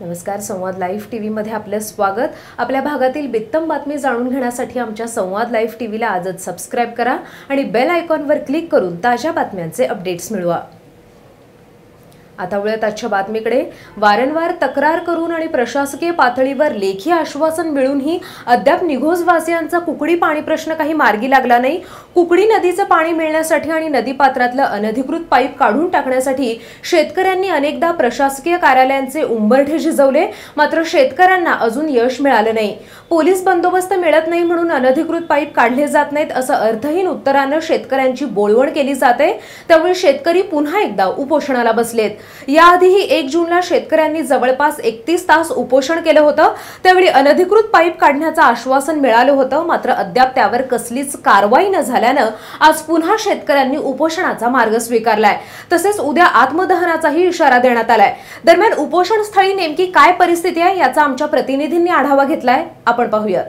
नमस्कार संवाद live T व्हीमध्ये आपलं स्वागत. आपल्या भागातील बित्तम बातमी जाणून घेण्यासाठी आमच्या संवाद लाईव्ह टी व्हीला आजच सबस्क्राईब करा आणि बेल आयकॉनवर क्लिक करून ताज्या बातम्यांचे अपडेट्स मिळवा. आता वळत आजच्या बातमीकडे. वारंवार तक्रार करून आणि प्रशासकीय पातळीवर लेखी आश्वासन मिळूनही अद्याप निघोजवासियांचा कुकडी पाणी प्रश्न काही मार्गी लागला नाही. कुकडी नदीचं पाणी मिळण्यासाठी आणि नदीपात्रातलं अनधिकृत पाईप काढून टाकण्यासाठी शेतकऱ्यांनी अनेकदा प्रशासकीय कार्यालयांचे उंबरठे झिजवले मात्र शेतकऱ्यांना अजून यश मिळालं नाही. पोलीस बंदोबस्त मिळत नाही म्हणून अनधिकृत पाईप काढले जात नाहीत असं अर्थहीन उत्तरानं शेतकऱ्यांची बोळवण केली जाते. त्यामुळे शेतकरी पुन्हा एकदा उपोषणाला बसलेत. याआधीही एक जूनला शेतकऱ्यांनी जवळपास एकतीस तास उपोषण केलं होतं. त्यावेळी अनधिकृत पाईप काढण्याचं आश्वासन मिळालं होतं. मात्र अद्याप त्यावर कसलीच कारवाई न झाल्यानं आज पुन्हा शेतकऱ्यांनी उपोषणाचा मार्ग स्वीकारलाय. तसेच उद्या आत्मदहनाचाही इशारा देण्यात आलाय. दरम्यान उपोषण स्थळी नेमकी काय परिस्थिती आहे याचा आमच्या प्रतिनिधींनी आढावा घेतलाय. आपण पाहूयात.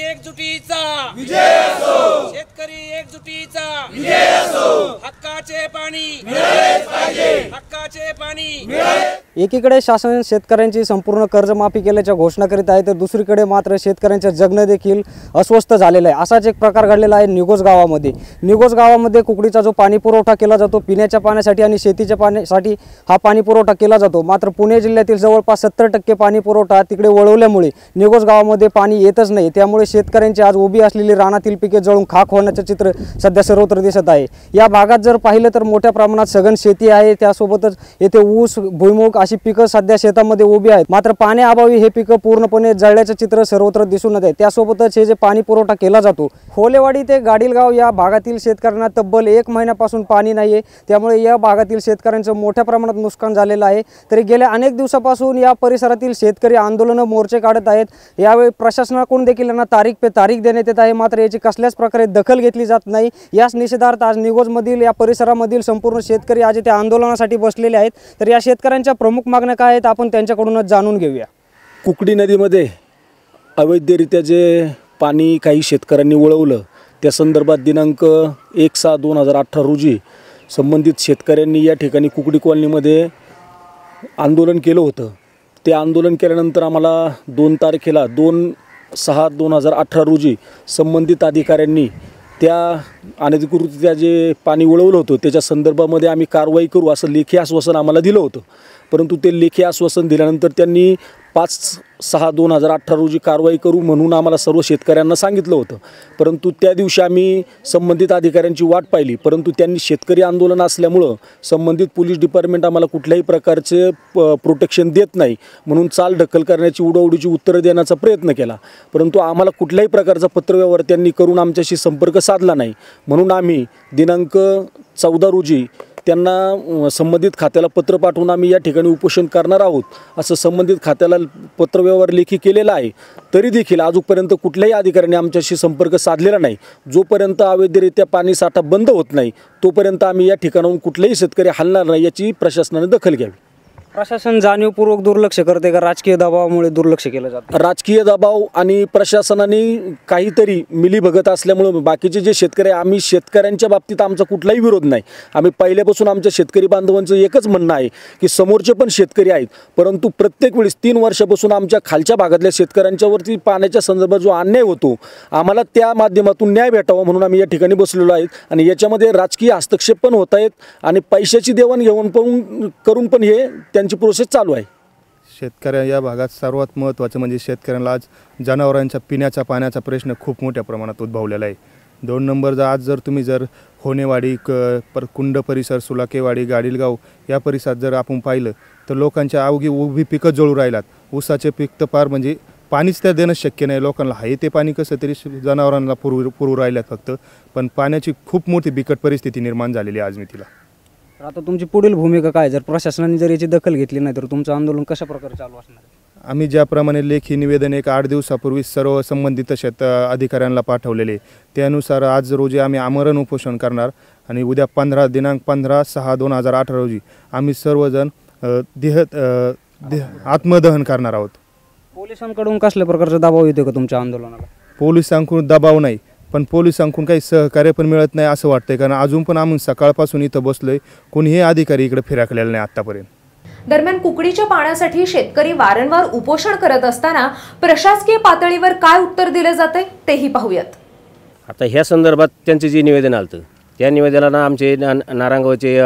एकजुटीचा. विजय असो शेतकरी एकजुटीचा. विजय असो. हक्काचे पाणी. हक्काचे पाणी. एकीकडे शासन शेतकऱ्यांची संपूर्ण कर्जमाफी केल्याच्या घोषणा करीत आहे तर दुसरीकडे मात्र शेतकऱ्यांचं जगणं देखील अस्वस्थ झालेलं आहे. असाच एक प्रकार घडलेला आहे निगोज गावामध्ये. निगोज गावामध्ये कुकडीचा जो पाणी पुरवठा केला जातो पिण्याच्या पाण्यासाठी आणि शेतीच्या पाण्यासाठी हा पाणी पुरवठा केला जातो. मात्र पुणे जिल्ह्यातील जवळपास सत्तर टक्के पाणी पुरवठा तिकडे वळवल्यामुळे निगोज गावामध्ये पाणी येतच नाही. त्यामुळे शेतकऱ्यांची आज उभी असलेली रानातील पिके जळून खाक होण्याचं चित्र सध्या सर्वत्र दिसत आहे. या भागात जर पाहिलं तर मोठ्या प्रमाणात सघन शेती आहे. त्यासोबतच येथे ऊस भुईमुग अशी पिकं सध्या शेतामध्ये उभी आहेत. मात्र पाण्याअभावी हे पिकं पूर्णपणे जळल्याचं चित्र सर्वत्र दिसून येत. आहे त्यासोबतच हे जे पाणी पुरवठा केला जातो होलेवाडी ते गाडीलगाव या भागातील शेतकऱ्यांना तब्बल एक महिन्यापासून पाणी नाही आहे त्यामुळे या भागातील शेतकऱ्यांचं मोठ्या प्रमाणात नुकसान झालेलं आहे. तरी गेल्या अनेक दिवसापासून या परिसरातील शेतकरी आंदोलनं मोर्चे काढत आहेत. यावेळी प्रशासनाकडून देखील यांना तारीख पे तारीख देण्यात येत आहे. मात्र याची कसल्याच प्रकारे दखल घेतली जात नाही. याच निषेधार्थ आज निगोजमधील या परिसरामधील संपूर्ण शेतकरी आज इथे आंदोलनासाठी बसलेले आहेत. तर या शेतकऱ्यांच्या प्रमुख प्रमुख मागण्या काय आहेत आपण त्यांच्याकडूनच जाणून घेऊया. कुकडी नदीमध्ये अवैधरित्या जे पाणी काही शेतकऱ्यांनी वळवलं त्या संदर्भात दिनांक एक सहा दोन हजार अठरा रोजी संबंधित शेतकऱ्यांनी या ठिकाणी कुकडी कॉलनीमध्ये आंदोलन केलं होतं. ते आंदोलन केल्यानंतर आम्हाला दोन तारखेला दोन सहा दोन हजार अठरा रोजी संबंधित अधिकाऱ्यांनी त्या अनधिकृतरित्या जे पाणी वळवलं होतं त्याच्या संदर्भामध्ये आम्ही कारवाई करू असं लेखी आश्वासन आम्हाला दिलं होतं. परंतु ते लेखी आश्वासन दिल्यानंतर त्यांनी पाच सहा दोन हजार अठरा रोजी कारवाई करू म्हणून आम्हाला सर्व शेतकऱ्यांना सांगितलं होतं. परंतु त्या दिवशी आम्ही संबंधित अधिकाऱ्यांची वाट पाहिली. परंतु त्यांनी शेतकरी आंदोलन असल्यामुळं संबंधित पोलीस डिपार्टमेंट आम्हाला कुठल्याही प्रकारचे प प्रोटेक्शन देत नाही. म्हणून चाल ढकल करण्याची उडवडीची उत्तरं देण्याचा प्रयत्न केला. परंतु आम्हाला कुठल्याही प्रकारचा पत्रव्यवहार त्यांनी करून आमच्याशी संपर्क साधला नाही. म्हणून आम्ही दिनांक चौदा रोजी त्यांना संबंधित खात्याला पत्र पाठवून आम्ही या ठिकाणी उपोषण करणार आहोत असं संबंधित खात्याला पत्रव्यवहार लेखी केलेला आहे. तरी देखील अजूनपर्यंत कुठल्याही अधिकाऱ्याने आमच्याशी संपर्क साधलेला नाही. जोपर्यंत अवैधरित्या पाणी साठा बंद होत नाही तोपर्यंत आम्ही या ठिकाणाहून कुठलेही शेतकरी हलणार नाही याची प्रशासनाने दखल घ्यावी. प्रशासन जाणीवपूर्वक दुर्लक्ष करते का? राजकीय दबावामुळे दुर्लक्ष केलं जातं. राजकीय दबाव आणि प्रशासनाने काहीतरी मिलीभगत असल्यामुळं बाकीचे जे शेतकरी आहे, आम्ही शेतकऱ्यांच्या बाबतीत आमचा कुठलाही विरोध नाही. आम्ही पहिल्यापासून आमच्या शेतकरी बांधवांचं एकच म्हणणं आहे की समोरचे पण शेतकरी आहेत. परंतु प्रत्येक वेळेस तीन वर्षापासून आमच्या खालच्या भागातल्या शेतकऱ्यांच्यावरती पाण्याच्या संदर्भात जो अन्याय होतो आम्हाला त्या माध्यमातून न्याय भेटावा म्हणून आम्ही या ठिकाणी बसलेलो आहेत. आणि याच्यामध्ये राजकीय हस्तक्षेप पण होत आहेत आणि पैशाची देवाणघेवाण पण करून पण हे त्यांची प्रोसेस चालू आहे. शेतकऱ्या या भागात सर्वात महत्त्वाचं म्हणजे शेतकऱ्यांना आज जनावरांच्या पिण्याच्या पाण्याचा प्रश्न खूप मोठ्या प्रमाणात उद्भवलेला आहे. दोन नंबर जर आज जर तुम्ही जर होनेवाडी क पर कुंड परिसर सुलाकेवाडी गाडीलगाव या परिसरात जर आपण पाहिलं तर लोकांच्या अवघी उभी पिकं जळू राहिलात. ऊसाचे पीक तर फार म्हणजे पाणीच त्या देणं शक्य नाही. लोकांना आहे ते पाणी कसं तरी जनावरांना पुरवू पुरवू राहिल्यात फक्त. पण पाण्याची खूप मोठी बिकट परिस्थिती निर्माण झालेली आहे आज मी तिला तर आता तुमची पुढील भूमिका काय? जर प्रशासनाने जर याची दखल घेतली नाही तर तुमचं आंदोलन कशा प्रकारे चालू असणार आहे? आम्ही ज्याप्रमाणे लेखी निवेदन एक आठ दिवसापूर्वी सर्व संबंधित शेत अधिकाऱ्यांना पाठवलेले त्यानुसार आज रोजी आम्ही आमरण उपोषण करणार आणि उद्या पंधरा दिनांक पंधरा सहा दोन हजार अठरा रोजी आम्ही सर्वजण देह आत्मदहन करणार आहोत. पोलिसांकडून कसल्या प्रकारचा दबाव येतो का तुमच्या आंदोलनाला? पोलिसांकडून दबाव नाही. पण पोलिसांकडून काही सहकार्य पण मिळत नाही असं वाटतंय कारण अजून पण आम्ही सकाळपासून इथं बसलोय. कोणीही अधिकारी इकडे फिराकलेला नाही आत्तापर्यंत. दरम्यान कुकडीच्या पाण्यासाठी शेतकरी वारंवार उपोषण करत असताना प्रशासकीय पातळीवर काय उत्तर दिलं जातंय तेही पाहूयात. आता ह्या संदर्भात त्यांचं जे निवेदन आलं त्या निवेदनाला आमचे ना नारायणगावचे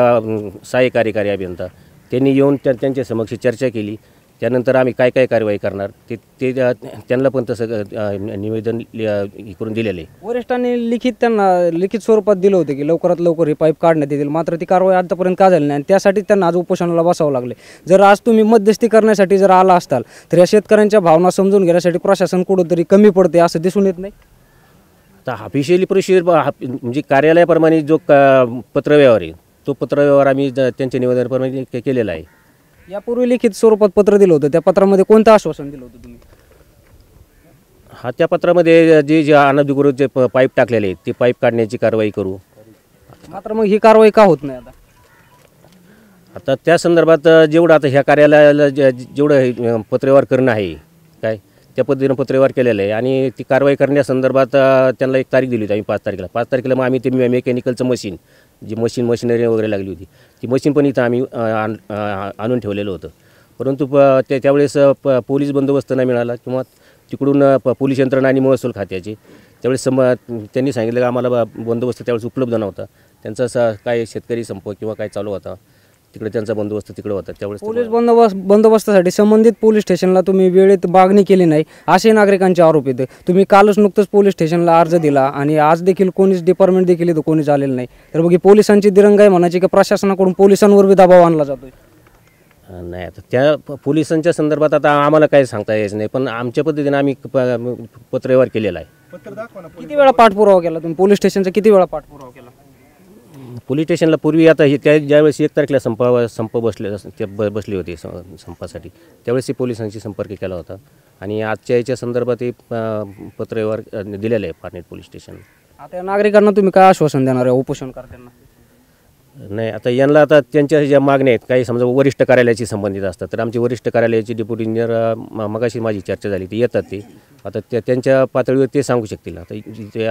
सहाय्य कार्यकारी अभियंता त्यांनी येऊन त्या त्यांच्या समक्ष चर्चा केली. त्यानंतर आम्ही काय काय कारवाई करणार ते ते त्यांना पण तसं निवेदन करून दिलेलं. आहे वरिष्ठांनी लिखित त्यांना लिखित स्वरूपात दिलं होतं की लवकरात लवकर हे पाईप काढण्यात येतील मात्र ती कारवाई आतापर्यंत का झाली नाही आणि त्यासाठी त्यांना आज उपोषणाला बसावं लागले. जर आज तुम्ही मध्यस्थी करण्यासाठी जर आला असताल तर या शेतकऱ्यांच्या भावना समजून घेण्यासाठी प्रशासन कुठंतरी कमी पडते असं दिसून येत नाही? आता ऑफिशियली प्रोसिजर म्हणजे कार्यालयाप्रमाणे जो क- पत्रव्यवहार आहे तो पत्रव्यवहार आम्ही ज- त्यांच्या निवेदनाप्रमाणे केलेला आहे. यापूर्वी लिखित स्वरूपात पत्र दिलं होतं. त्या पत्रामध्ये कोणतं आश्वासन दिलं होतं तुम्ही? हा त्या पत्रामध्ये जे जे अनधिकृत जे प- पाईप टाकलेले आहेत ते पाईप काढण्याची कारवाई करू. मात्र मग ही कारवाई का होत नाही आता? आता त्या संदर्भात अ, जेवढं आता ह्या कार्यालयाला जे- जेवढं हे, अ, पत्रव्यवहार करणं आहे काय त्या पद्धतीनं पत्रव्यवहार केलेलं आहे आणि ती कारवाई करण्यासंदर्भात अ, त्यांना एक तारीख दिली होती आम्ही पाच तारखेला. पाच तारखेला मग आम्ही ते मे- मेकॅनिकलचं मशीन जी मशीन मशिनरी वगैरे लागली होती ती मशीन पण इथं आम्ही आण- आणून ठेवलेलं होतं. परंतु प- त्या त्यावेळेस प पोलीस बंदोबस्त नाही मिळाला किंवा तिकडून प- पोलीस यंत्रणा आणि महसूल खात्याची. त्यावेळेस सम त्यांनी सांगितलं की आम्हाला ब- बंदोबस्त त्यावेळेस उपलब्ध नव्हता. त्यांचा स काय शेतकरी संप किंवा काय चालू होता तिकडे त्यांचा बंदोबस्त तिकडे होता त्यावेळेस पोलीस बंदोबस्त बंदोबस्तासाठी संबंधित पोलीस स्टेशनला तुम्ही वेळेत मागणी केली नाही असे नागरिकांचे आरोप येते. तुम्ही कालच नुकतंच पोलीस स्टेशनला अर्ज दिला आणि आज देखील कोणीच डिपार्टमेंट देखील इथं कोणीच आलेलं नाही. तर ही पोलिसांची दिरंगाई म्हणायची की प्रशासनाकडून पोलिसांवर बी दबाव आणला जातोय. अ, नाही आता त्या पोलिसांच्या संदर्भात आता आम्हाला काय सांगता यायचं नाही पण आमच्या पद्धतीने आम्ही प- पत्रव्यवहार केलेला आहे. किती वेळा पाठपुरावा केला तुम्ही? पोलीस स्टेशनचा किती वेळा पाठपुरावा केला? पोलीस स्टेशनला पूर्वी आता हे त्या ज्यावेळेस एक तारखेला संप संप बसले ते ब बसले होते संपासाठी त्यावेळेस हे पोलिसांशी संपर्क केला होता. आणि आजच्या याच्या संदर्भात हे पत्रव्यवहार दिलेलं आहे पारनेर पोलीस स्टेशन. आता या नागरिकांना तुम्ही काय आश्वासन देणार आहे उपोषण करताना? नाही आता यांना आता त्यांच्या ज्या मागण्या आहेत काही समजा वरिष्ठ कार्यालयाशी संबंधित असतात तर आमचे वरिष्ठ कार्यालयाचे डेप्युटी इंजिनियर मगाशी माझी चर्चा झाली ते येतात ते. आता त्या त्यांच्या पातळीवर ते सांगू शकतील. आता ते,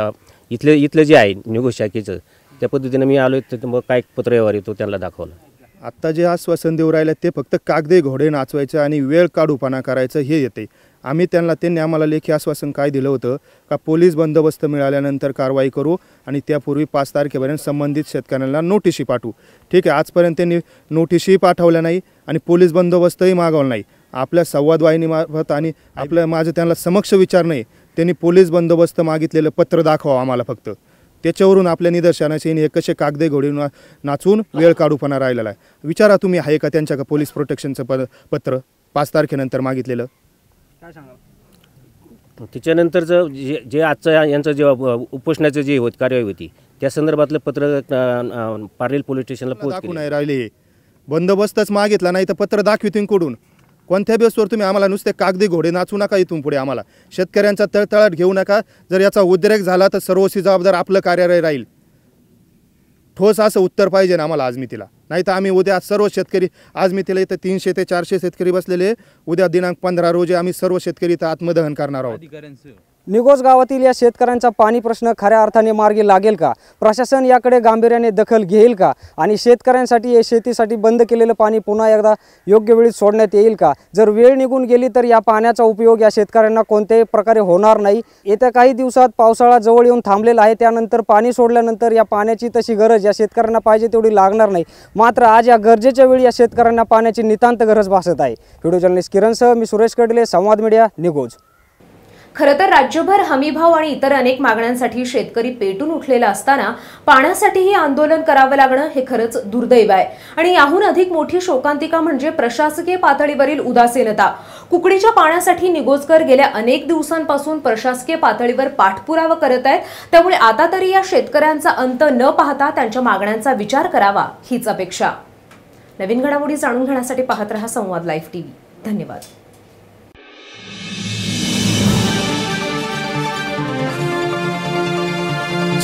इथले इथलं जे आहे निघू शाखेचं त्या पद्धतीने मी आलो तर मग काय पत्रव्यवहार येतो त्यांना दाखवलं. आत्ता जे आश्वासन देऊ राहिलं ते फक्त कागदे घोडे नाचवायचं आणि वेळ काढूपणा करायचं हे येते. आम्ही त्यांना त्यांनी आम्हाला लेखी आश्वासन काय दिलं होतं का पोलीस बंदोबस्त मिळाल्यानंतर कारवाई करू आणि त्यापूर्वी पाच तारखेपर्यंत संबंधित शेतकऱ्यांना नोटिशी पाठवू. ठीक आहे आजपर्यंत त्यांनी नोटिशी पाठवल्या नाही आणि पोलीस बंदोबस्तही मागवला नाही. आपल्या संवाद वाहिनीमार्फत आणि आपलं माझं त्यांना समक्ष विचार नाही त्यांनी पोलीस बंदोबस्त मागितलेलं पत्र दाखवा आम्हाला फक्त. त्याच्यावरून आपल्या निदर्शनाचे हे कसे कागदे घोडी नाचून वेळ काढूपणा राहिलेला आहे. विचारा तुम्ही आहे का त्यांच्या का पोलीस प्रोटेक्शनचं प पत्र? पाच तारखेनंतर मागितलेलं. काय सांगा त्याच्यानंतरचं जे जे आजचं या- यांचं जे उपोषणाचं जे होत कार्यवाही होती त्या संदर्भातलं पत्र पारनेर पोलीस स्टेशनला केलं नाही राहिले. बंदोबस्तच मागितला नाही तर पत्र दाखवितील कुठून कोणत्या बेसवर तुम्ही आम्हाला नुसते कागदी घोडे नाचू नका इथून पुढे आम्हाला? शेतकऱ्यांचा तळतळाट घेऊ नका. जर याचा उद्रेक झाला तर सर्वस्वी जबाबदार आपलं कार्यालय राहील. ठोस असं उत्तर पाहिजे ना आम्हाला आजमितीला. नाही तर आम्ही उद्या सर्व शेतकरी आजमितीला इथं तीनशे ते चारशे शेतकरी बसलेले उद्या दिनांक पंधरा रोजी आम्ही सर्व शेतकरी इथं आत्मदहन करणार आहोत. निगोज गावातील या शेतकऱ्यांचा पाणी प्रश्न खऱ्या अर्थाने मार्गी लागेल का? प्रशासन याकडे गांभीर्याने दखल घेईल का? आणि शेतकऱ्यांसाठी हे शेतीसाठी बंद केलेलं पाणी पुन्हा एकदा योग्य वेळी सोडण्यात येईल का? जर वेळ निघून गेली तर या पाण्याचा उपयोग या शेतकऱ्यांना कोणत्याही प्रकारे होणार नाही. येत्या काही दिवसात पावसाळा जवळ येऊन थांबलेला आहे. त्यानंतर पाणी सोडल्यानंतर या पाण्याची तशी गरज या शेतकऱ्यांना पाहिजे तेवढी लागणार नाही. मात्र आज या गरजेच्या वेळी या शेतकऱ्यांना पाण्याची नितांत गरज भासत आहे. व्हिडिओ जर्नलिस्ट किरणसह मी सुरेश कडले संवाद मीडिया निगोज. खरं तर राज्यभर हमीभाव आणि इतर अनेक मागण्यांसाठी शेतकरी पेटून उठलेला असताना पाण्यासाठीही आंदोलन करावं लागणं हे खरंच दुर्दैव आहे. आणि याहून अधिक मोठी शोकांतिका म्हणजे प्रशासकीय पातळीवरील उदासीनता. कुकडीच्या पाण्यासाठी निगोजकर गेल्या अनेक दिवसांपासून प्रशासकीय पातळीवर पाठपुरावा करत आहेत. त्यामुळे आता तरी या शेतकऱ्यांचा अंत न पाहता त्यांच्या मागण्यांचा विचार करावा हीच अपेक्षा. नवीन घडामोडी जाणून घेण्यासाठी पाहत रहा संवाद लाईव्ह टीव्ही. धन्यवाद.